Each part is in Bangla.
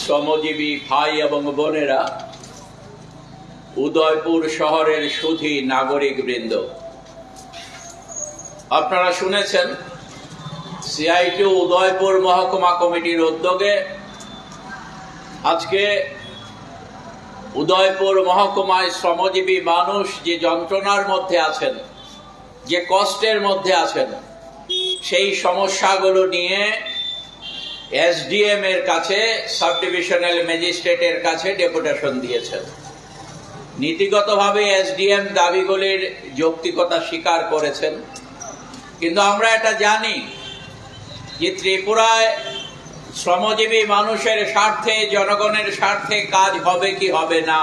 শ্রমজীবী ভাই এবং বোনেরা, উদয়পুর শহরের সুধী নাগরিক বৃন্দ আপনারা শুনেছেন, সিআইটি উদয়পুর মহকুমা কমিটির উদ্যোগে আজকে উদয়পুর মহকুমায় শ্রমজীবী মানুষ যে যন্ত্রণার মধ্যে আছেন, যে কষ্টের মধ্যে আছেন, সেই সমস্যাগুলো নিয়ে এসডিএম এর কাছে সাব ডিভিশনাল ম্যাজিস্ট্রেটের কাছে ডেপুটেশন দিয়েছেন। নীতিগতভাবে এসডিএম দাবিগুলির যৌক্তিকতা স্বীকার করেছেন। কিন্তু আমরা এটা জানি যে ত্রিপুরায় শ্রমজীবী মানুষের স্বার্থে, জনগণের স্বার্থে কাজ হবে কি হবে না,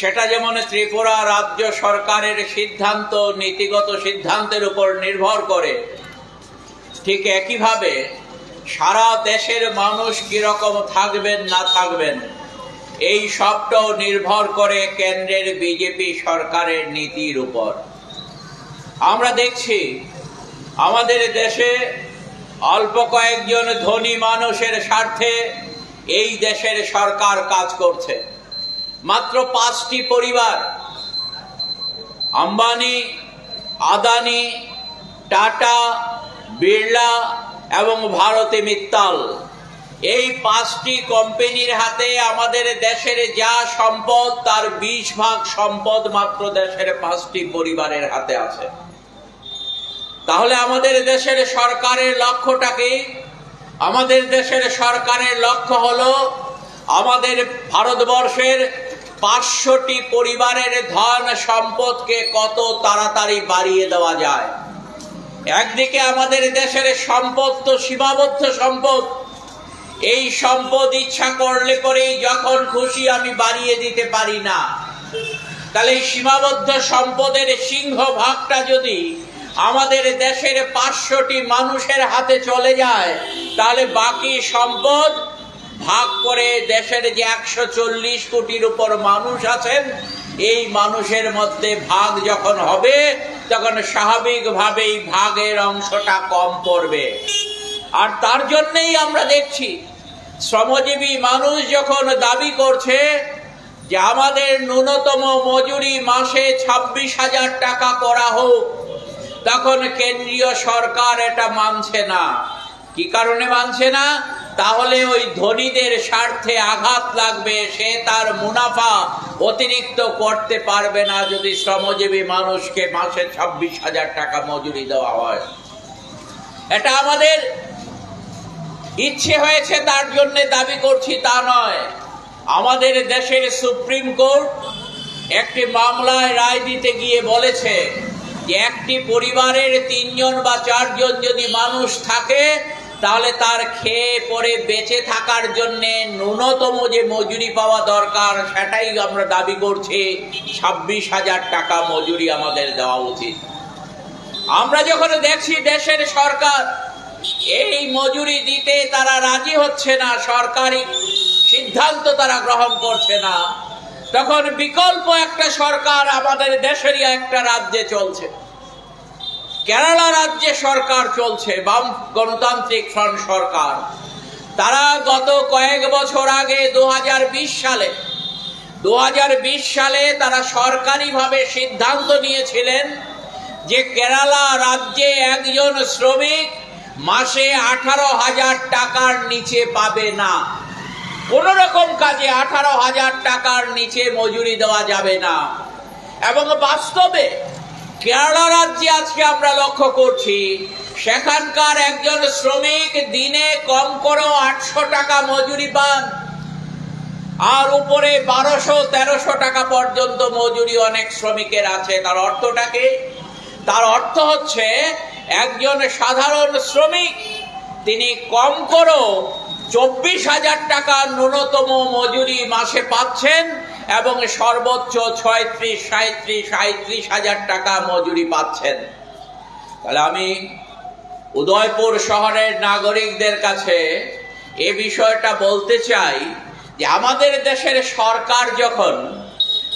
সেটা যেমন ত্রিপুরা রাজ্য সরকারের সিদ্ধান্ত, নীতিগত সিদ্ধান্তের উপর নির্ভর করে, ঠিক একইভাবে সারা দেশের মানুষ কীরকম থাকবেন না থাকবেন? এই সবটাও নির্ভর করে কেন্দ্রের বিজেপি সরকারের নীতির উপর। আমরা দেখছি, আমাদের দেশে অল্প কয়েকজন ধনী মানুষের স্বার্থে এই দেশের সরকার কাজ করছে। মাত্র পাঁচটি পরিবার, আম্বানি, আদানি, টাটা, বিড়লা এবং ভারতে মিত্তাল। এই পাঁচটি কোম্পানির হাতে আমাদের দেশের যা সম্পদ, তার বিশ ভাগ সম্পদ মাত্র দেশের পাঁচটি পরিবারের হাতে আছে। তাহলে আমাদের দেশের সরকারের লক্ষ্যটা কি? আমাদের দেশের সরকারের লক্ষ্য হলো আমাদের ভারতবর্ষের পাঁচশোটি পরিবারের ধন সম্পদকে কত তাড়াতাড়ি বাড়িয়ে দেওয়া যায়। একদিকে আমাদের দেশের সম্পদ তো সীমাবদ্ধ সম্পদ। এই সম্পদ ইচ্ছা করলে পরেই যখন খুশি আমি বাড়িয়ে দিতে পারি না। তাহলে এই সীমাবদ্ধ সম্পদের সিংহ ভাগটা যদি আমাদের দেশের পাঁচশোটি মানুষের হাতে চলে যায়, তাহলে বাকি সম্পদ ভাগ করে দেশের যে একশো চল্লিশ কোটির উপর মানুষ আছেন, এই মানুষের মধ্যে ভাগ যখন হবে তখন স্বাভাবিকভাবেই ভাগের অংশটা কম পড়বে। আর তার জন্যেই আমরা দেখছি, শ্রমজীবী মানুষ যখন দাবি করছে যে আমাদের ন্যূনতম মজুরি মাসে ছাব্বিশ হাজার টাকা করা হোক, তখন কেন্দ্রীয় সরকার এটা মানছে না। কি কারণে মানছে না? তাহলে ওই ধনীদের স্বার্থে আঘাত লাগবে, সে তার মুনাফা অতিরিক্ত করতে পারবে না যদি শ্রমজীবী মানুষকে মাসে ছাব্বিশ হাজার টাকা মজুরি দেওয়া হয়। এটা আমাদের ইচ্ছে হয়েছে, তার জন্য দাবি করছি তা নয়। আমাদের দেশের সুপ্রিম কোর্ট একটি মামলায় রায় দিতে গিয়ে বলেছে যে একটি পরিবারের তিনজন বা চারজন যদি মানুষ থাকে তাহলে তার খেয়ে পরে বেঁচে থাকার জন্যে ন্যূনতম যে মজুরি পাওয়া দরকার, সেটাই আমরা দাবি করছি। ছাব্বিশ হাজার টাকা মজুরি আমাদের দেওয়া উচিত। আমরা যখন দেখছি দেশের সরকার এই মজুরি দিতে তারা রাজি হচ্ছে না, সরকারি সিদ্ধান্ত তারা গ্রহণ করছে না, তখন বিকল্প একটা সরকার আমাদের দেশেরই একটা রাজ্যে চলছে। কেরালা রাজ্যে সরকার চলছে, বাম গণতান্ত্রিক ফ্রন্ট সরকার। তারা গত কয়েক বছর আগে দু হাজার বিশ সালে দু হাজার বিশ সালে তারা সরকারিভাবে সিদ্ধান্ত নিয়েছিলেন যে কেরালা রাজ্যে একজন শ্রমিক মাসে আঠারো হাজার টাকার নিচে পাবে না। কোন রকম কাজে আঠারো হাজার টাকার নিচে মজুরি দেওয়া যাবে না। এবং বাস্তবে কেরালা রাজ্যে আজকে আমরা লক্ষ্য করছি, সেখানকার একজন শ্রমিক দিনে কম করেও আটশো টাকা মজুরি পান, আর উপরে বারোশো, তেরোশো টাকা পর্যন্ত মজুরি অনেক শ্রমিকের আছে। তার অর্থটাকে তার অর্থ হচ্ছে, একজন সাধারণ শ্রমিক তিনি কম করেও চব্বিশ হাজার টাকা ন্যূনতম মজুরি মাসে পাচ্ছেন এবং সর্বোচ্চ ছয়ত্রিশ সাঁত্রিশ সাঁত্রিশ হাজার টাকা মজুরি পাচ্ছেন। তাহলে আমি উদয়পুর শহরের নাগরিকদের কাছে এ বিষয়টা বলতে চাই যে আমাদের দেশের সরকার যখন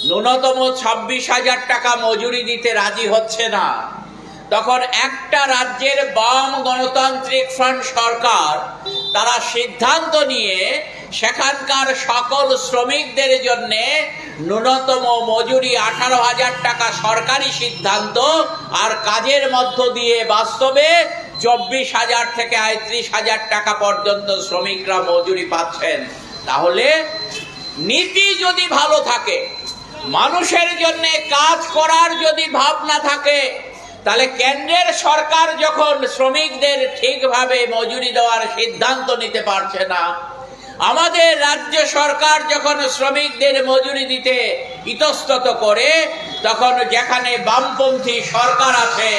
ন্যূনতম ছাব্বিশ হাজার টাকা মজুরি দিতে রাজি হচ্ছে না, তখন একটা রাজ্যের বাম গণতান্ত্রিক ফ্রন্ট সরকার তারা সিদ্ধান্ত নিয়ে সেখানকার সকল শ্রমিকদের জন্য ন্যূনতম মজুরি আঠারো হাজার টাকা সরকারি সিদ্ধান্ত আর কাজের মধ্য দিয়ে বাস্তবে চব্বিশ হাজার থেকে আয়ত্রিশ হাজার টাকা পর্যন্ত শ্রমিকরা মজুরি পাচ্ছেন। তাহলে নীতি যদি ভালো থাকে, মানুষের জন্য কাজ করার যদি ভাবনা থাকে, তাহলে কেন্দ্রের সরকার যখন শ্রমিকদের ঠিকভাবে মজুরি দেওয়ার সিদ্ধান্ত নিতে পারছে না আমাদের রাজ্য সরকার যখন শ্রমিকদের মজুরি দিতে ইতস্তত করে, তখন যেখানে বামপন্থী সরকার আছে,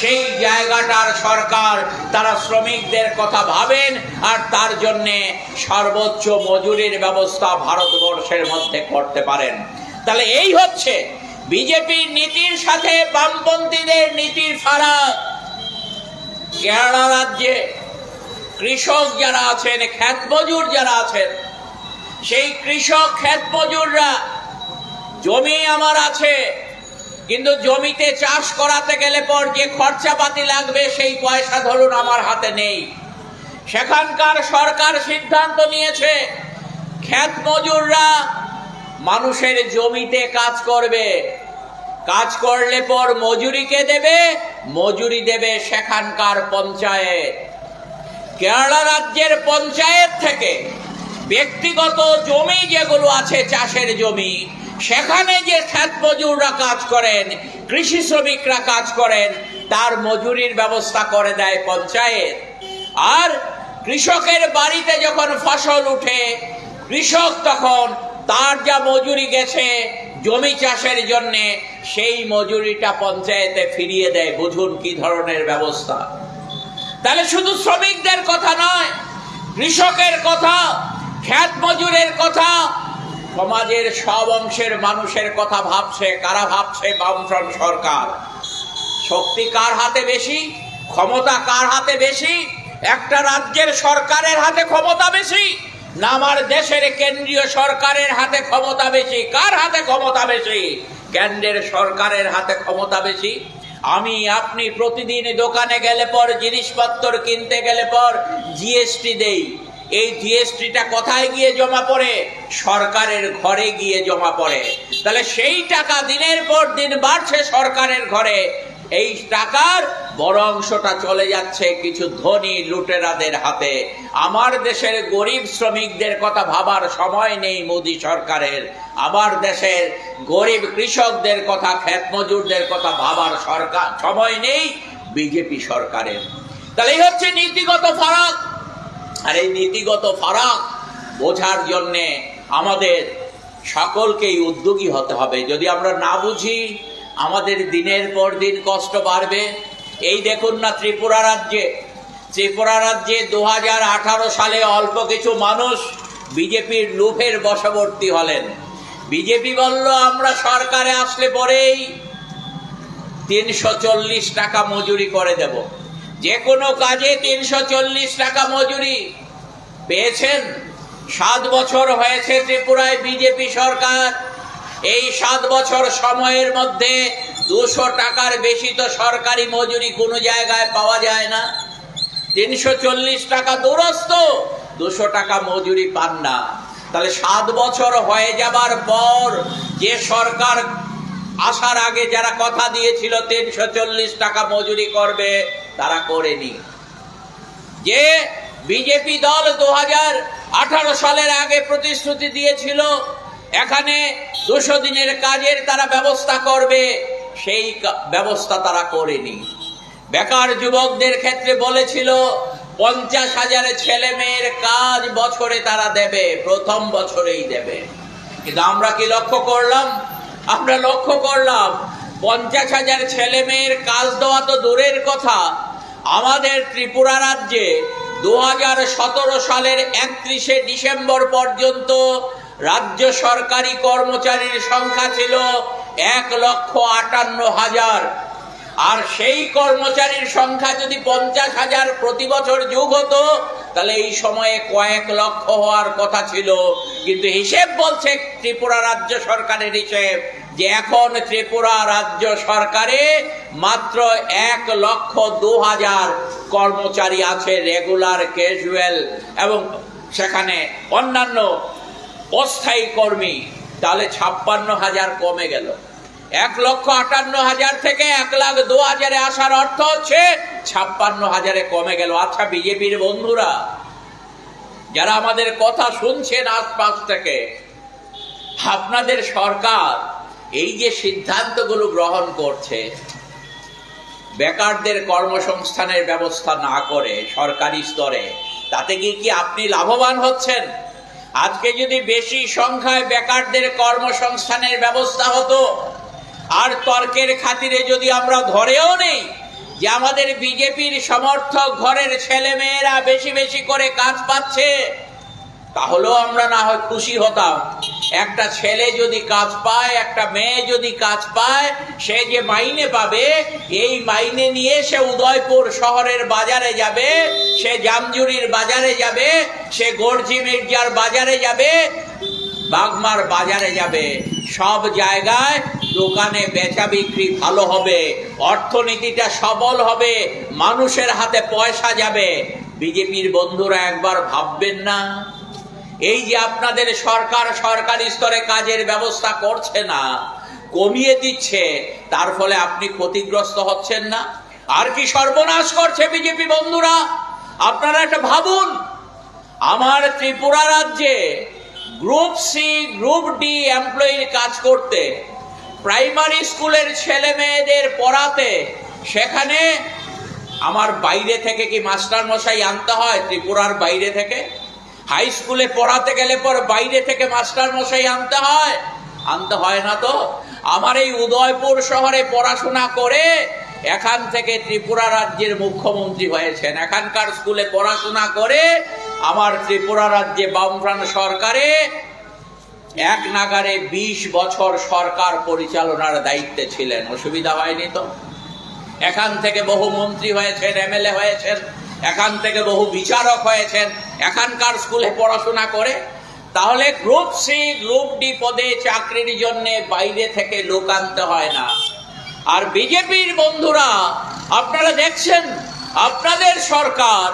সেই জায়গাটার সরকার তারা শ্রমিকদের কথা ভাবেন আর তার জন্যে সর্বোচ্চ মজুরির ব্যবস্থা ভারতবর্ষের মধ্যে করতে পারেন। তাহলে এই হচ্ছে বিজেপির নীতির সাথে বামপন্থীদের নীতির ফারাক। কেরালা রাজ্যে কৃষক যারা আছেন খ্যাত মজুর যারা আছেন, সেই কৃষক খ্যাত মজুররা জমি আমার আছে, কিন্তু জমিতে চাষ করাতে গেলে পর যে খরচাপাতি লাগবে, সেই পয়সা ধরুন আমার হাতে নেই। সেখানকার সরকার সিদ্ধান্ত নিয়েছে খ্যাত মজুররা মানুষের জমিতে কাজ করবে। কাজ করলে পর মজুরিকে দেবে, মজুরি দেবে সেখানকার পঞ্চায়েত। কেরালা রাজ্যের পঞ্চায়েত থেকে ব্যক্তিগত জমি যেগুলো আছে, চাষের জমি, সেখানে যে খ্যাত মজুররা কাজ করেন, কৃষি শ্রমিকরা কাজ করেন, তার মজুরির ব্যবস্থা করে দেয় পঞ্চায়েত। আর কৃষকের বাড়িতে যখন ফসল উঠে, কৃষক তখন তার যা মজুরি গেছে জমি চাষের জন্যে, সেই মজুরিটা পঞ্চায়েতে ফিরিয়ে দেয়। বুঝুন কি ধরনের ব্যবস্থা? তাহলে শুধু শ্রমিকদের কথা নয়, কৃষকের কথা, খ্যাত মজুরের কথা, সমাজের সব অংশের মানুষের কথা ভাবছে, কারা ভাবছে বামফ্রন্ট সরকার? শক্তি কার হাতে বেশি? ক্ষমতা কার হাতে বেশি? একটা রাজ্যের সরকারের হাতে ক্ষমতা বেশি? না আমার দেশের কেন্দ্রীয় সরকারের হাতে ক্ষমতা বেশি? কার হাতে ক্ষমতা বেশি? কেন্দ্রের সরকারের হাতে ক্ষমতা বেশি? আমি আপনি প্রতিদিন দোকানে গেলে পর, জিনিসপত্র কিনতে গেলে পর জিএসটি দেই। এই জিএসটিটা কোথায় গিয়ে জমা পড়ে? সরকারের ঘরে গিয়ে জমা পড়ে। তাহলে সেই টাকা দিনের পর দিন বাড়ছে সরকারের ঘরে। এই টাকার বড় অংশটা চলে যাচ্ছে কিছু ধনী লুটেরাদের হাতে। আমার দেশের গরিব শ্রমিকদের কথা ভাবার সময় নেই মোদী সরকারের। আমার দেশের গরিব কৃষকদের কথা, ক্ষেত মজুরদের কথা ভাবার সরকার সময় নেই বিজেপি সরকারের। তাহলে এই হচ্ছে নীতিগত ফারাক। আর এই নীতিগত ফারাক বোঝার জন্যে আমাদের সকলকেই উদ্যোগী হতে হবে। যদি আমরা না বুঝি, আমাদের দিনের পর দিন কষ্ট বাড়বে। এই দেখুন না ত্রিপুরা রাজ্যে। ত্রিপুরা রাজ্যে দু হাজার আঠারো সালে অল্প কিছু মানুষ বিজেপির লুফের বশবর্তী হলেন। বিজেপি বলল, আমরা সরকারে আসলে পরেই তিনশো চল্লিশ টাকা মজুরি করে দেব। যে কোনো কাজে তিনশো চল্লিশ টাকা মজুরি। পেয়েছেন? সাত বছর হয়েছে ত্রিপুরায় বিজেপি সরকার। এই সাত বছর সময়ের মধ্যে দুশো টাকার বেশি তো সরকারি মজুরি কোনো জায়গায় পাওয়া যায় না। তিনশো চল্লিশ টাকা দূরস্থ, দুশো টাকা মজুরি পান না। তাহলে সাত বছর হয়ে যাবার পর যে সরকার আসার আগে যারা কথা দিয়েছিল তিনশো চল্লিশ টাকা মজুরি করবে, তারা করেনি। যে বিজেপি দল দু আঠারো সালের আগে প্রতিশ্রুতি দিয়েছিল, এখানে দুশো দিনের কাজের তারা ব্যবস্থা করবে। সেই ব্যবস্থা তারা করেনি। বেকার যুবকদের ক্ষেত্রে বলেছিল, পঞ্চাশ হাজার ছেলে মেয়ের কাজ বছরে তারা দেবে, প্রথম বছরেই দেবে। কিন্তু আমরা কি লক্ষ্য করলাম? আমরা লক্ষ্য করলাম, পঞ্চাশ হাজার ছেলে মেয়ের কাজ দেওয়া তো দূরের কথা। আমাদের ত্রিপুরা রাজ্যে দু হাজার সতেরো সালের একত্রিশে ডিসেম্বর পর্যন্ত রাজ্য সরকারি কর্মচারীর সংখ্যা ছিল এক লক্ষ আটান্ন হাজার। আর সেই কর্মচারীর সংখ্যা যদি পঞ্চাশ হাজার প্রতি বছর যোগ হতো, তাহলে এই সময়ে কয়েক লক্ষ হওয়ার কথা ছিল। কিন্তু হিসেব বলছে ত্রিপুরা রাজ্য সরকারের হিসেব যে এখন ত্রিপুরা রাজ্য সরকারে মাত্র এক লক্ষ দু হাজার কর্মচারী আছে রেগুলার, ক্যাজুয়াল এবং সেখানে অন্যান্য অস্থায়ী কর্মী। তাহলে ছাপ্পান্ন হাজার কমে গেল। এক লক্ষ আটান্ন হাজার থেকে এক লাখ দু হাজারে আসার অর্থ হচ্ছে ছাপ্পান্ন হাজারে কমে গেল। আচ্ছা বিজেপির বন্ধুরা, যারা আমাদের কথা শুনছেন আশপাশ থেকে, আপনাদের সরকার এই যে সিদ্ধান্তগুলো গ্রহণ করছে, বেকারদের কর্মসংস্থানের ব্যবস্থা না করে সরকারি স্তরে, তাতে গিয়ে কি আপনি লাভবান হচ্ছেন? আজকে যদি বেশি সংখ্যায় বেকারদের কর্মসংস্থানের ব্যবস্থা হতো আর তর্কের খাতিরে যদি আমরা ধরেও নেই যে আমাদের বিজেপির সমর্থক ঘরের ছেলে মেয়েরা বেশি বেশি করে কাজ পাচ্ছে, তাহলেও আমরা না হয় খুশি হতাম। একটা ছেলে যদি কাজ পায়, একটা মেয়ে যদি কাজ পায়, সে যে মাইনে পাবে, এই মাইনে নিয়ে সে উদয়পুর শহরের বাজারে যাবে, সে জামজুরির বাজারে যাবে, সে গর্জি মির্জার বাজারে যাবে বাগমার বাজারে যাবে। সব জায়গায় দোকানে বেচা বিক্রি ভালো হবে, অর্থনীতিটা সবল হবে, মানুষের হাতে পয়সা যাবে। বিজেপির বন্ধুরা একবার ভাববেন না, এই যে আপনাদের সরকার সরকারি স্তরে কাজের ব্যবস্থা করছে না, কমিয়ে দিচ্ছে, তার ফলে আপনি ক্ষতিগ্রস্ত হচ্ছেন না। আর কি সর্বনাশ করছে বিজেপি বন্ধুরা, আপনারা একটা ভাবুন। আমার ত্রিপুরা রাজ্যে গ্রুপ সি গ্রুপ ডি এমপ্লয়ির কাজ করতে প্রাইমারি স্কুলের ছেলে মেয়েদের পড়াতে, সেখানে আমার বাইরে থেকে কি মাস্টার মশাই আনতে হয়? ত্রিপুরার বাইরে থেকে। হাই স্কুলে পড়াতে গেলে পর বাইরে থেকে মাস্টার মশাই আনতে হয়। আনতে হয় না তো? আমার এই উদয়পুর শহরে পড়াশোনা করে এখান থেকে ত্রিপুরা রাজ্যের মুখ্যমন্ত্রী হয়েছেন। এখানকার স্কুলে পড়াশোনা করে আমার ত্রিপুরা রাজ্যে বামফ্রান সরকারে এক নাগারে ২০ বছর সরকার পরিচালনার দায়িত্বে ছিলেন। অসুবিধা হয়নি তো? এখান থেকে বহু মন্ত্রী হয়েছেন, এমএলএ হয়েছেন, এখান থেকে বহু বিচারক হয়েছেন, এখানকার স্কুলে পড়াশোনা করে। তাহলে গ্রুপ সি গ্রুপ ডি পদে চাকরির জন্য বাইরে থেকে লোক আনতে হয় না। আর বিজেপির বন্ধুরা, আপনারা দেখছেন, আপনাদের সরকার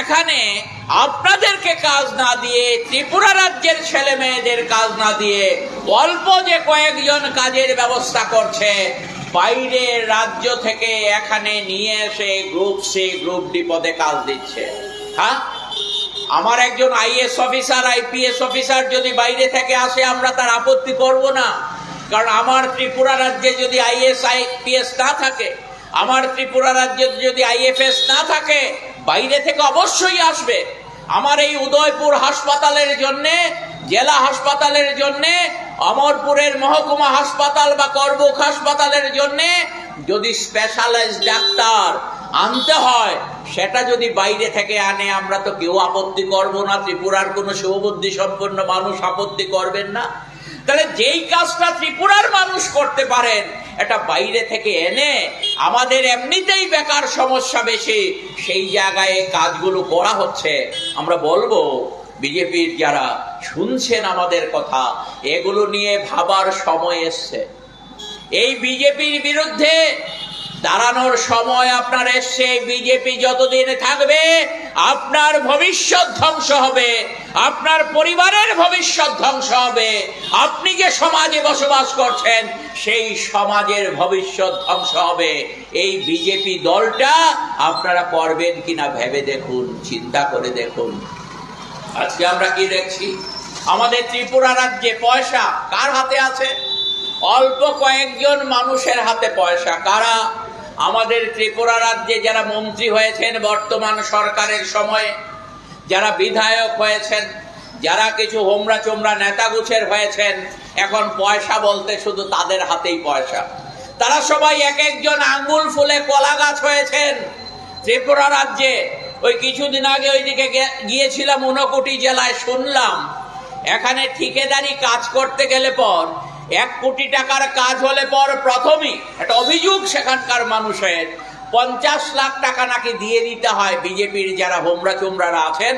এখানে আপনাদেরকে কাজ না দিয়ে, ত্রিপুরা রাজ্যের ছেলে মেয়েদের কাজ না দিয়ে অল্প যে কয়েকজন কাজের ব্যবস্থা করছে বাইরের রাজ্য থেকে এখানে নিয়ে এসে গ্রুপ সি গ্রুপ ডি পদে কাজ দিচ্ছে। হ্যাঁ? আমার একজন আইএস অফিসার আইপিএস অফিসার যদি বাইরে থেকে আসে, আমরা তার আপত্তি করব না। কারণ আমার ত্রিপুরা রাজ্যে যদি আইএস আইপিএস না থাকে, আমার ত্রিপুরা রাজ্যে যদি আইএফএস না থাকে, বাইরে থেকে অবশ্যই আসবে। আমার এই উদয়পুর হাসপাতালের জন্যে, জেলা হাসপাতালের জন্যে, অমরপুরের মহকুমা হাসপাতাল বা করবুক হাসপাতালের জন্যে যদি স্পেশালাইজ ডাক্তার আনতে হয়, সেটা যদি বাইরে থেকে আনে, আমরা তো কেউ আপত্তি করব না। ত্রিপুরার কোনো শুভবুদ্ধি সম্পন্ন মানুষ আপত্তি করবেন না। তাহলে যেই কাজটা ত্রিপুরার মানুষ করতে পারেন, এটা বাইরে থেকে এনে আমাদের এমনিতেই বেকার সমস্যা বেশি, সেই জায়গায় কাজগুলো করা হচ্ছে। আমরা বলব, বিজেপির যারা শুনছেন আমাদের কথা, এগুলো নিয়ে ভাবার সময় এসছে। এই বিজেপির বিরুদ্ধে দাঁড়ানোর সময় আপনার এসছে বিজেপি যতদিন থাকবে আপনার ভবিষ্যৎ ধ্বংস হবে। আপনার পরিবারের ভবিষ্যৎ ধ্বংস হবে। আপনি যে সমাজে বসবাস করছেন, সেই সমাজের ভবিষ্যৎ ধ্বংস হবে। এই বিজেপি দলটা আপনারা করবেন কিনা ভেবে দেখুন, চিন্তা করে দেখুন। আজকে আমরা কি দেখছি? আমাদের ত্রিপুরা রাজ্যে পয়সা কার হাতে আছে? অল্প কয়েকজন মানুষের হাতে পয়সা। কারা? আমাদের ত্রিপুরা রাজ্যে যারা মন্ত্রী হয়েছেন, বর্তমান সরকারের সময়ে যারা বিধায়ক হয়েছেন, যারা কিছু হোমরা চোমরা নেতাগুছের হয়েছেন, এখন পয়সা বলতে শুধু তাদের হাতেই পয়সা। তারা সবাই এক একজন আঙ্গুল ফুলে কলা গাছ হয়েছেন ত্রিপুরা রাজ্যে। ওই কিছুদিন আগে ওইদিকে গিয়েছিলাম ঊনকোটি জেলায়, শুনলাম। এখানে ঠিকাদারি কাজ করতে গেলে পর এক কোটি টাকার কাজ হলে পর প্রথমেই একটা অভিযোগ সেখানকার মানুষের, পঞ্চাশ লাখ টাকা নাকি দিয়ে দিতে হয় বিজেপির যারা হোমরা চোমরারা আছেন,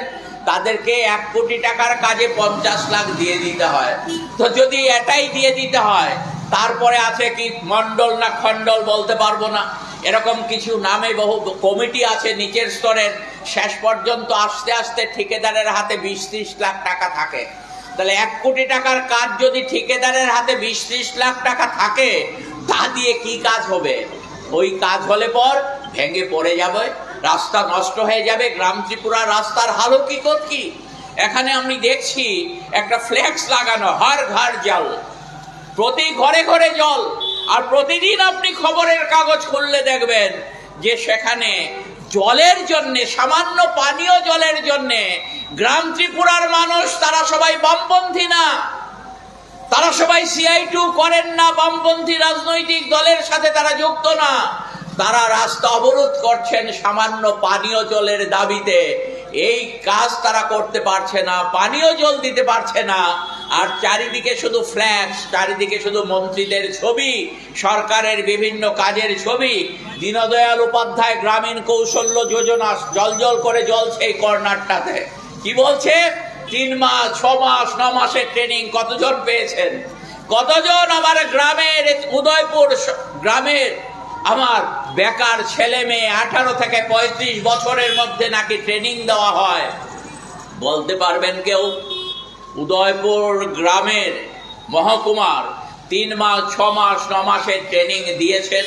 তাদেরকে এক কোটি টাকার কাজে পঞ্চাশ লাখ দিয়ে দিতে হয়। তো যদি এটাই দিয়ে দিতে হয়, তারপরে আছে কি মন্ডল না খণ্ডল বলতে পারব না। এরকম কিছু নামে বহু কমিটি আছে নিচের স্তরের, শেষ পর্যন্ত আস্তে আস্তে ঠিকাদারের হাতে বিশ ত্রিশ লাখ টাকা থাকে। তাহলে এক কোটি টাকার কাজ যদি ঠিকাদারের হাতে বিশ ত্রিশ লাখ টাকা থাকে, তা দিয়ে কি কাজ হবে? ওই কাজ হলে পর ভেঙে পড়ে যাবে, রাস্তা নষ্ট হয়ে যাবে, গ্রাম ত্রিপুরা রাস্তার হালও কি কি? এখানে আমি দেখছি একটা ফ্লেক্স লাগানো, হার ঘর জল। প্রতি ঘরে ঘরে জল। আর প্রতিদিন আপনি খবরের কাগজ খুললে দেখবেন যে সেখানে জলের জন্য, সামান্য পানীয় জলের জন্য, গ্রাম ত্রিপুরার মানুষ, তারা সবাই বামপন্থী না। তারা সবাই সিআই টু করেন না, বামপন্থী রাজনৈতিক দলের সাথে তারা যুক্ত না। তারা রাস্তা অবরোধ করছেন সামান্য পানীয় জলের দাবিতে। এই কাজ তারা করতে পারছে না, পানীয় জল দিতে পারছে না, আর চারিদিকে শুধু ফ্ল্যাক্স চারিদিকে শুধু মন্ত্রীদের ছবি, সরকারের বিভিন্ন কাজের ছবি। দীনদয়াল উপাধ্যায় গ্রামীণ কৌশল্য যোজনা জল জল করে জ্বলছে এই কর্নারটাতে। কি বলছে? তিন মাস, ছ মাস, ন মাসের ট্রেনিং কতজন পেয়েছেন? কতজন আমার গ্রামের উদয়পুর গ্রামের আমার বেকার ছেলে মেয়ে আঠারো থেকে পঁয়ত্রিশ বছরের মধ্যে নাকি ট্রেনিং দেওয়া হয়। বলতে পারবেন কেউ? উদয়পুর গ্রামের মহকুমার তিন মাস, ছ মাস, ন মাসের ট্রেনিং দিয়েছেন।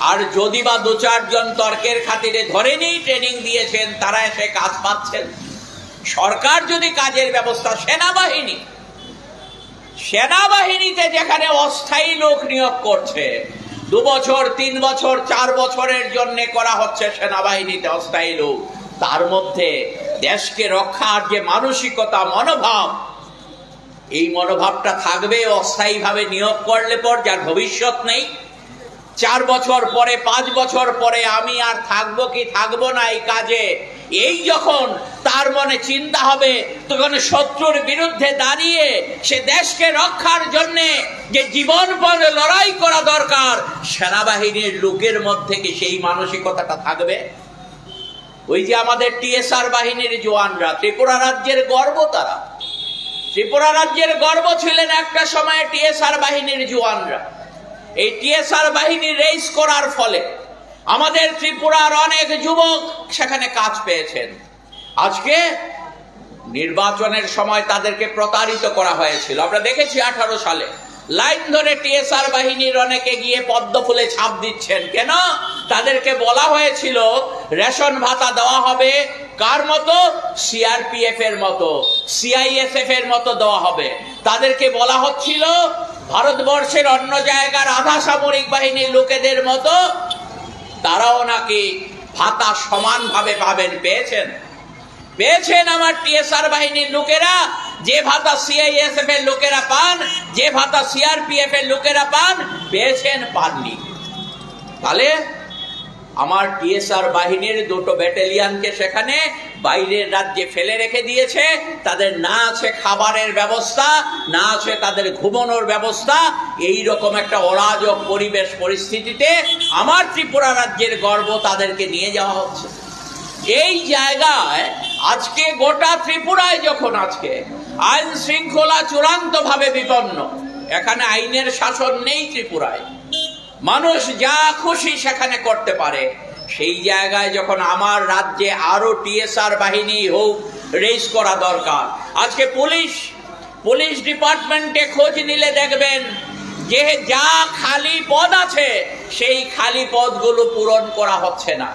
আর যদি বা দু চারজন তর্কের খাতিরে ধরে নিই ট্রেনিং দিয়েছেন, তারা এসে কাজ পাচ্ছেন। সরকার যদি কাজের ব্যবস্থা সেনাবাহিনী, সেনাবাহিনীতে যেখানে অস্থায়ী লোক নিয়োগ করছে দু বছর, তিন বছর, চার বছরের জন্য করা হচ্ছে সেনাবাহিনীতে অস্থায়ী লোক। তার মধ্যে দেশকে রক্ষার যে মানসিকতা, মনোভাব, এই মনোভাবটা থাকবে, অস্থায়ীভাবে নিয়োগ করলে পর যার ভবিষ্যৎ নেই। চার বছর পরে, পাঁচ বছর পরে আমি আর থাকব কি থাকব না এই কাজে এই যখন তার মনে চিন্তা হবে, তখন শত্রুর বিরুদ্ধে দাঁড়িয়ে সে দেশকে রক্ষার জন্যে যে জীবনপণ লড়াই করা দরকার, সেনাবাহিনীর লোকের মধ্যে কি সেই মানসিকতাটা থাকবে? ওই যে আমাদের টিএসআর বাহিনীর জওয়ানরা, ত্রিপুরা রাজ্যের গর্ব তারা। ত্রিপুরা রাজ্যের গর্ব ছিলেন একটা সময় টিএসআর বাহিনীর জওয়ানরা। এই টিএসআর বাহিনী রেস করার ফলে আমাদের ত্রিপুরার অনেক যুবক সেখানে কাজ পেয়েছেন। আজকে নির্বাচনের সময় তাদেরকে প্রতারিত করা হয়েছিল। আমরা দেখেছি আঠারো সালে। লাইন ধরে টিএসআর বাহিনীর অনেকে গিয়ে পদ্ম ফুলে ছাপ দিচ্ছেন। কেন? তাদেরকে বলা হয়েছিল, রেশন ভাতা দেওয়া হবে কার মতো? সিআরপিএফ এর মতো সিআইএসএফ এর মতো দেওয়া হবে। তাদেরকে বলা হচ্ছিল, ভারতবর্ষের অন্য জায়গার আধা সামরিক বাহিনীর লোকেদের মতো তারাও নাকি ভাতা সমানভাবে পাবেন, পেয়েছেন? পেয়েছেন আমার টিএসআর বাহিনীর লোকেরা, যে ভাতা সিআইএসএফ এর লোকেরা পান, যে ভাতা সিআরপিএফ এর লোকেরা পান, পেয়েছেন পাননি। তাহলে আমার টিএসআর বাহিনীর দুটো ব্যাটালিয়ানকে সেখানে বাইরের রাজ্যে ফেলে রেখে দিয়েছে। তাদের না আছে খাবারের ব্যবস্থা, না আছে তাদের ঘুমানোর ব্যবস্থা। এই রকম একটা অরাজক পরিবেশ পরিস্থিতিতে আমার ত্রিপুরা রাজ্যের গর্ব তাদেরকে নিয়ে যাওয়া হচ্ছে। এই জায়গায় আজকে গোটা ত্রিপুরায় যখন আজকে আইন শৃঙ্খলা চূড়ান্তভাবে বিপন্ন, এখানে আইনের শাসন নেই ত্রিপুরায়। মানুষ যা খুশি সেখানে করতে পারে। সেই জায়গায় যখন আমার রাজ্যে আরও টিএসআর বাহিনী হোক রেস করা দরকার। আজকে পুলিশ পুলিশ ডিপার্টমেন্টে খোঁজ নিলে দেখবেন যে যা খালি পদ আছে, সেই খালি পদগুলো পূরণ করা হচ্ছে না।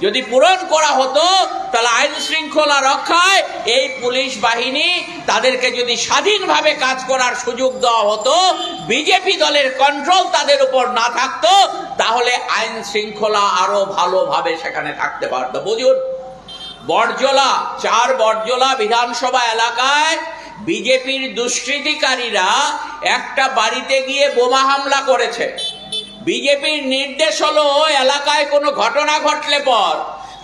যদি পূরণ করা হতো, তাহলে আইন শৃঙ্খলা রক্ষায় এই পুলিশ বাহিনী তাদেরকে যদি স্বাধীনভাবে কাজ করার সুযোগ দেওয়া হতো, বিজেপি দলের কন্ট্রোল তাদের উপর না থাকতো, তাহলে আইন শৃঙ্খলা আরও ভালোভাবে সেখানে থাকতে পারতো। বুঝুন বরজলা চার বরজলা বিধানসভা এলাকায় বিজেপির দুষ্কৃতিকারীরা একটা বাড়িতে গিয়ে বোমা হামলা করেছে। বিজেপির নির্দেশ হলো এলাকায় কোনো ঘটনা ঘটলে পর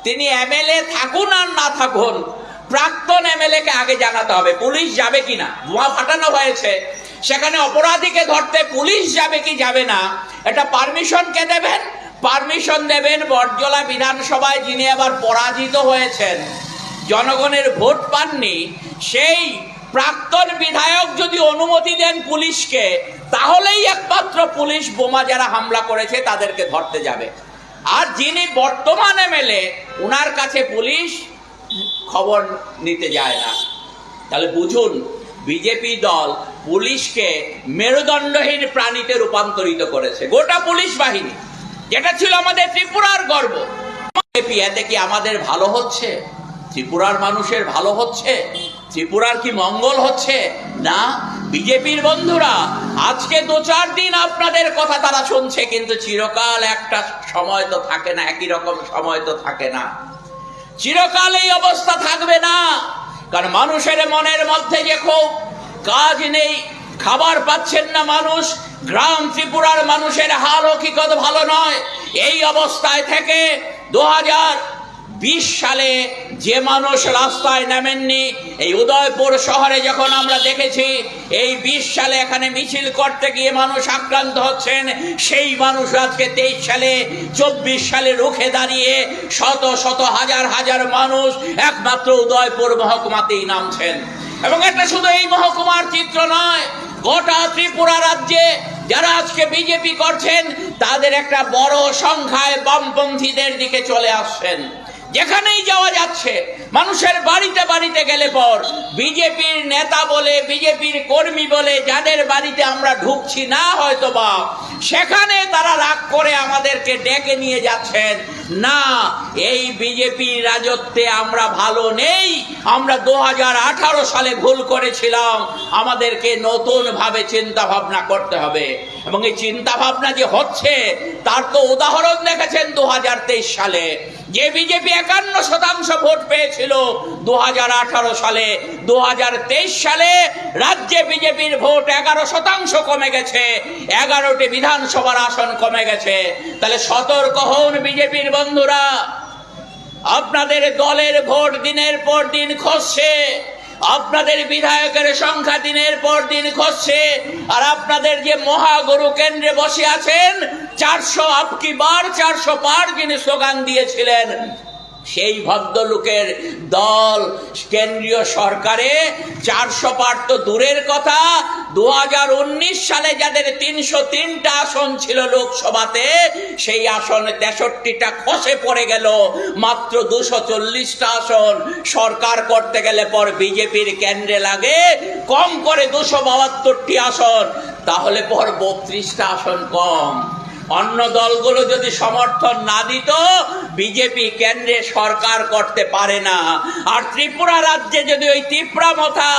তিনি এমএলএ থাকুন আর না থাকুন, প্রাক্তন এমএলএ কে আগে জানাতে হবে, পুলিশ যাবে কিনা? ধোঁয়া ফাটানো হয়েছে। সেখানে অপরাধীকে ধরতে পুলিশ যাবে কি যাবে না, এটা পারমিশন কে দেবেন? পারমিশন দেবেন বরজলা বিধানসভায়, যিনি আবার পরাজিত হয়েছেন। জনগণের ভোট পাননি, সেই প্রাক্তন বিধায়ক যদি অনুমতি দেন পুলিশকে, তাহলেই একমাত্র পুলিশ বোমা যারা হামলা করেছে তাদেরকে ধরতে যাবে। আর যিনি বর্তমান এমএলএ, উনার কাছে পুলিশ খবর নিতে যায় না। তাহলে বুঝুন, বিজেপি দল পুলিশকে মেরুদণ্ডহীন প্রাণীতে রূপান্তরিত করেছে। গোটা পুলিশ বাহিনী, যেটা ছিল আমাদের ত্রিপুরার গর্ব। বিজেপি, এতে কি আমাদের ভালো হচ্ছে? ত্রিপুরার মানুষের ভালো হচ্ছে? ত্রিপুরার কি মঙ্গল হচ্ছে? না, বিজেপির বন্ধুরা, আজকে দু চার দিন আপনাদের কথা তারা শুনছে, কিন্তু চিরকাল একটা সময় তো থাকে না, একই রকম সময় তো থাকে না। চিরকাল এই অবস্থা থাকবে না, কারণ মানুষের মনের মধ্যে যে খুব কাজ নেই, খাবার পাচ্ছেন না মানুষ, গ্রাম ত্রিপুরার মানুষের হাল হকিকত ভালো নয়। এই অবস্থায় থেকে দু হাজার বিশ সালে যে মানুষ রাস্তায় নামেননি, এই উদয়পুর শহরে যখন আমরা দেখেছি, এই বিশ সালে এখানে মিছিল করতে গিয়ে মানুষ আক্রান্ত হচ্ছেন, সেই মানুষ আজকে তেইশ সালে, চব্বিশ সালে রুখে দাঁড়িয়ে শত শত হাজার হাজার মানুষ একমাত্র উদয়পুর মহকুমাতেই নামছেন। এবং এটা শুধু এই মহকুমার চিত্র নয়, গোটা ত্রিপুরা রাজ্যে যারা আজকে বিজেপি করছেন, তাদের একটা বড় সংখ্যায় বামপন্থীদের দিকে চলে আসছেন। যেখানেই যাওয়া যাচ্ছে, মানুষের বাড়িতে বাড়িতে গেলে পর বিজেপির নেতা বলে, বিজেপির কর্মী বলে, যাদের বাড়িতে আমরা ঢুকছি না হয়তো বা সেখানে তারা রাগ করে আমাদেরকে ডেকে নিয়ে যাচ্ছেন, না, এই বিজেপির রাজত্বে আমরা ভালো নেই। আমরা দু হাজার আঠারো সালে ভুল করেছিলাম। আমাদেরকে নতুন ভাবে চিন্তা ভাবনা করতে হবে। এবং এই চিন্তা ভাবনা যে হচ্ছে, তার তো উদাহরণ দেখেছেন দু হাজার তেইশ সালে। যে বিজেপি একান্ন শতাংশ ভোট পেয়েছিল দু হাজার আঠারো সালে দু হাজার তেইশ সালে রাজ্যে বিজেপির ভোট এগারো শতাংশ কমে গেছে, এগারোটি বিধানসভার আসন কমে গেছে। তাহলে সতর্ক হন বিজেপির বন্ধুরা। আপনাদের দলের ভোট দিনের পর দিন খসছে। আপনাদের বিধায়কের সংখ্যা দিনের পর দিন খসছে আর আপনাদের যে মহাগুরু কেন্দ্রে বসে আছেন, চারশো আপকি বার, চারশো পার যিনি স্লোগান দিয়েছিলেন সেই ভদ্রলোকের দল কেন্দ্রীয় সরকারে চারশো পার তো দূরের কথা। দু হাজার উনিশ সালে যাদের তিনশো তিনটা আসন ছিল লোকসভাতে, সেই আসন তেষট্টিটা খসে পড়ে গেল। মাত্র দুশো চল্লিশটা আসন সরকার করতে গেলে পর বিজেপির কেন্দ্রে লাগে। কম করে দুশো বাহাত্তরটি আসন, তাহলে পর বত্রিশটা আসন কম। অন্য দলগুলো যদি সমর্থন না দিত, বিজেপি কেন্দ্রে সরকার করতে পারে না। আর ত্রিপুরা রাজ্যে যদি ওই ত্রিপুরা মথা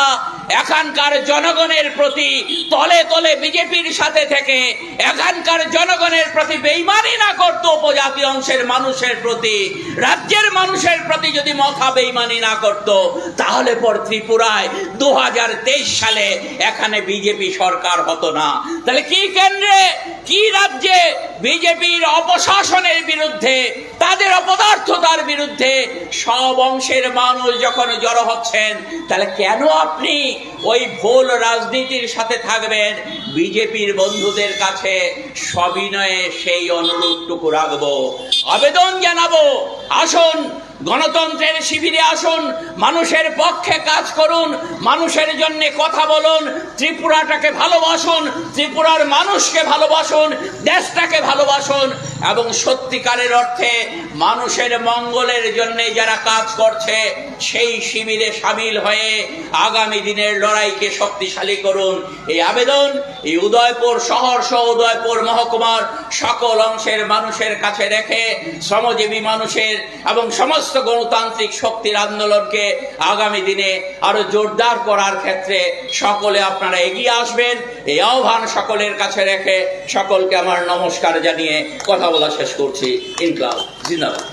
এখানকার জনগণের প্রতি তলে তলে বিজেপির সাথে থেকে এখানকার জনগণের প্রতি বেইমানি না করতো উপজাতি অংশের মানুষের প্রতি, রাজ্যের মানুষের প্রতি যদি মথা বেইমানি না করত, তাহলে পর ত্রিপুরায় দু হাজার তেইশ সালে এখানে বিজেপি সরকার হতো না। তাহলে কি কেন্দ্রে, কি রাজ্যে বিজেপির অপশাসনের বিরুদ্ধে, তাদের অপদার্থতার বিরুদ্ধে সব অংশের মানুষ যখন জড়ো হচ্ছেন, তাহলে কেন আপনি ওই ভুল রাজনীতির সাথে থাকবেন? বিজেপির বন্ধুদের কাছে সবিনয়ে সেই অনুরোধটুকু রাখব। আবেদন জানাব। আসুন গণতন্ত্রের শিবিরে আসুন, মানুষের পক্ষে কাজ করুন, মানুষের জন্য কথা বলুন, ত্রিপুরাটাকে ভালোবাসুন, ত্রিপুরার মানুষকে ভালোবাসুন, দেশটাকে ভালোবাসুন, এবং সত্যিকারের অর্থে মানুষের মঙ্গলের জন্য যারা কাজ করছে, সেই শিবিরে সামিল হয়ে আগামী দিনের লড়াইকে শক্তিশালী করুন। এই আবেদন, এই উদয়পুর শহর সহ উদয়পুর মহকুমার সকল অংশের মানুষের কাছে রেখে, শ্রমজীবী মানুষের এবং সমস্ত গণতান্ত্রিক শক্তির আন্দোলনকে আগামী দিনে আরও জোরদার করার ক্ষেত্রে সকলে আপনারা এগিয়ে আসবেন। এই আহ্বান সকলের কাছে রেখে সকলকে আমার নমস্কার জানিয়ে কথা বলা শেষ করছি। ইনকাল জিন্দাবাদ।